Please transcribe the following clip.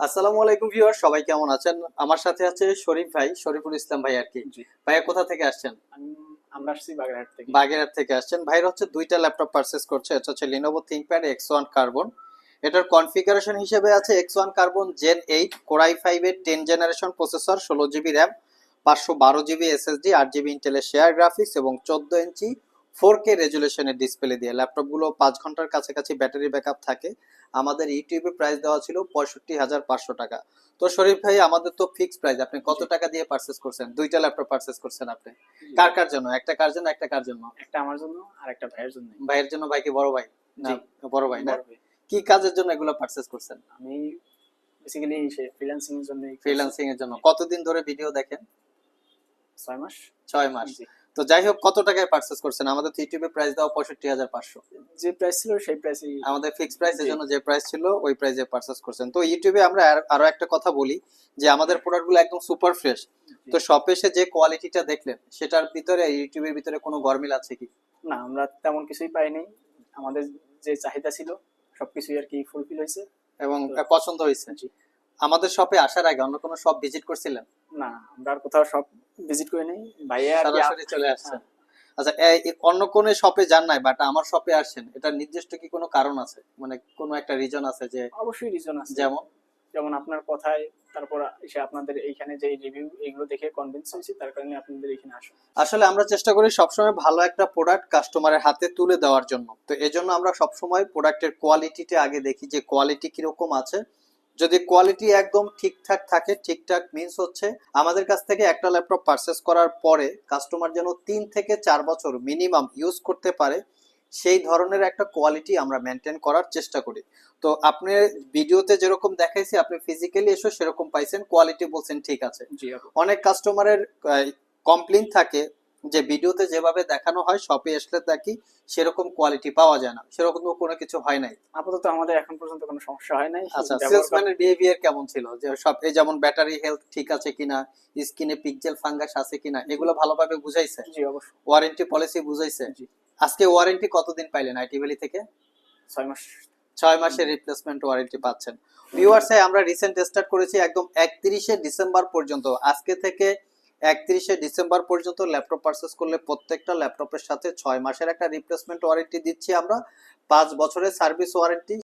আসসালামু আলাইকুম ভিউয়ার সবাই কেমন আছেন? আমার সাথে আছে শরীফ ভাই শরীফুল ইসলাম ভাই আর কি। ভাইয়া কোথা থেকে আসছেন? আমরা আসছি বাগেরহাট থেকে। বাগেরহাট থেকে আসছেন। ভাইর হচ্ছে দুইটা ল্যাপটপ পারচেস করছে এটা হচ্ছে Lenovo ThinkPad X one carbon এটার কনফিগারেশন হিসেবে আছে X one carbon gen eight core i five এর টেন জেনারেশন প্রসেসর ষোলো জিবি র্যাম পাঁচশো বারো জিবি এসএসডি আট জিবি ইন্টেলের শেয়ার গ্রাফিক্স এবং চোদ্দ ইঞ্চি ফোর কে রেজুলেশনের ডিসপ্লে দিয়ে। ল্যাপটপগুলো পাঁচ ঘণ্টার কাছাকাছি ব্যাটারি ব্যাকআপ থাকে। আমাদের ইউটিউবে প্রাইস দেওয়া ছিল পঁয়ষট্টি হাজার পাঁচশো টাকা। তো শরীফ ভাই আমাদের তো ফিক্সড প্রাইস আপনি কত টাকা দিয়ে পারচেস করছেন? দুইটা ল্যাপটপ পারচেস করছেন আপনি। কার কার জন্য? একটা কার জন্য একটা কার জন্য? একটা আমার জন্য আর একটা ভাইয়ের জন্য। ভাইয়ের জন্য ভাই কি বড় ভাই? না বড় ভাই না। কি কাজের জন্য এগুলো পারচেস করছেন? আমি বেসিক্যালি ফ্রিল্যান্সিং এর জন্য ফ্রিল্যান্সিং এর জন্য। কতদিন ধরে ভিডিও দেখেন? ছয় মাস। ছয় মাস। জি। তো যাই হোক কত টাকায় পারচেস করছেন? আমাদের তো ইউটিউবে প্রাইস দেওয়া পঁয়ষট্টি হাজার পাঁচশো। যে প্রাইস ছিল সেই প্রাইসই আমাদের ফিক্সড প্রাইস এর জন্য যে প্রাইস ছিল ওই প্রাইসে পারচেস করছেন। তো ইউটিউবে আমরা আরও একটা কথা বলি যে আমাদের প্রোডাক্টগুলো একদম সুপার ফ্রেশ তো শপে এসে যে কোয়ালিটিটা দেখলেন সেটার ভিতরে ইউটিউবের ভিতরে কোনো গরমিল আছে কি? না আমরা তেমন কিছুই পাইনি। আমাদের যে চাহিদা ছিল সবকিছুই আর কি ফুলফিল হয়েছে। এবং পছন্দ হয়েছে। আমাদের শপে আসার আগে অন্য কোনো শপ ভিজিট করছিলেন? না আমরা আর কোথাও সব ভিজিট করে নেই। ভাইয়া আর সরাসরি চলে আসছেন। আচ্ছা অন্য কোন শপে যান নাই বাট আমার শপে আসছেন। এটা নির্দিষ্ট কি কোনো কারণ আছে? মানে কোনো একটা রিজন আছে যে অবশ্যই রিজন আছে। যেমন? যেমন আপনার কথায় তারপর এসে আপনাদের এইখানে যে রিভিউ এগুলো দেখে কনভিন্স হয়েছি তার কারণে আপনাদের এখানে আসা। আসলে আমরা চেষ্টা করি সবসময় ভালো একটা প্রোডাক্ট কাস্টমারের হাতে তুলে দেওয়ার জন্য। তো এজন্য আমরা সবসময় প্রোডাক্টের কোয়ালিটিটা আগে দেখি যে কোয়ালিটি কীরকম আছে। যদি কোয়ালিটি একদম ঠিকঠাক থাকে ঠিকঠাক মিন্স হচ্ছে আমাদের কাছ থেকে একটা ল্যাপটপ পারচেস করার পরে কাস্টমার যেন তিন থেকে চার বছর মিনিমাম ইউজ করতে পারে সেই ধরনের একটা কোয়ালিটি আমরা মেনটেন করার চেষ্টা করি। তো আপনি ভিডিওতে যেরকম দেখাইছি আপনি ফিজিক্যালি এসে সেরকম পাইছেন কোয়ালিটি বলছেন ঠিক আছে। অনেক কাস্টমারের কমপ্লেন থাকে যে ভিডিওতে যেভাবে দেখানো হয় শপে আসলে দেখি সেরকম কোয়ালিটি পাওয়া যায় না। সেরকম কোনো কিছু হয় নাই। আপাতত আমাদের এখন পর্যন্ত কোনো সমস্যা হয় নাই। আচ্ছা সেলসম্যানের বিহেভিয়ার কেমন ছিল? যে সব এই যেমন ব্যাটারি হেলথ ঠিক আছে কিনা স্কিনে পিকজেল ফাঙ্গাস আছে কিনা এগুলো ভালোভাবে বুঝাইছে? জি অবশ্যই। ওয়ারেন্টি পলিসি বুঝাইছে? জি। আজকে ওয়ারেন্টি কতদিন পাইলেন আইটি ভ্যালি থেকে? ছয় মাস। ছয় মাসের রিপ্লেসমেন্ট ওয়ারেন্টি পাচ্ছেন। ভিউয়ার্সে আমরা রিসেন্ট স্টার্ট করেছি একদম একত্রিশে ডিসেম্বর পর্যন্ত। আজকে থেকে একত্রিশে ডিসেম্বর পর্যন্ত ল্যাপটপ পারচেস করলে প্রত্যেকটা ল্যাপটপের সাথে ছয় মাসের একটা রিপ্লেসমেন্ট ওয়ারেন্টি দিচ্ছি আমরা। পাঁচ বছরের সার্ভিস ওয়ারেন্টি